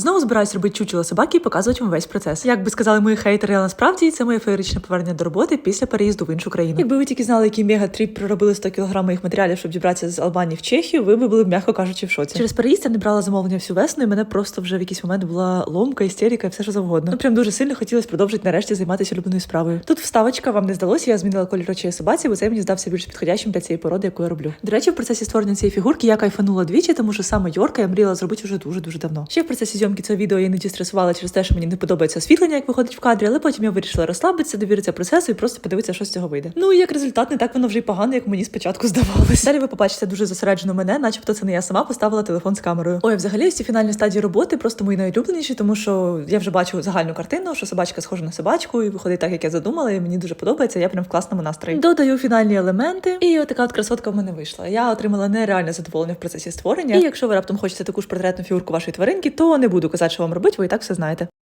Знову збираюсь робити чучело собаки і показувати вам весь процес. Як би сказали мої хейтери, але насправді це моє феєричне повернення до роботи після переїзду в іншу країну. Якби ви тільки знали, який мега-тріп проробили 100 кг моїх матеріалів, щоб дібратися з Албанії в Чехію, ви би були, м'яко кажучи, в шоці. Через переїзд я не брала замовлення всю весну, і мене просто вже в якийсь момент була ломка, істерика і все що завгодно. Ну прям дуже сильно хотілося продовжити нарешті займатися улюбленою справою. Тут вставочка вам не здалося, я змінила колір очей собаці, бо це мені здався більш підходящим для цієї породи, яку я роблю. До речі, в процесі створення цієї фігурки я кайфанула двічі, тому що саме Йорка я мріяла зробити вже дуже дуже давно. Ще в процесі зйомки цього відео я іноді стресувала через те, що мені не подобається освітлення, як виходить в кадрі, але потім я вирішила розслабитися, довіритися процесу і просто подивитися, що з цього вийде. Ну і як результат, не так воно вже й погано, як мені спочатку здавалося. Далі ви побачите дуже зосереджену мене, начебто це не я сама поставила телефон з камерою. Ой, взагалі ці фінальні стадії роботи просто мої найулюбленіші, тому що я вже бачу загальну картину, що собачка схожа на собачку, і виходить так, як я задумала, і мені дуже подобається. Я прям в класному настрої. Додаю фінальні елементи, і отака от красотка в мене вийшла. Я отримала нереальне задоволення в процесі створення. І якщо ви раптом хочете таку ж портретну фігурку вашої тваринки, то не буду казати, що вам робити, ви і так все знаєте.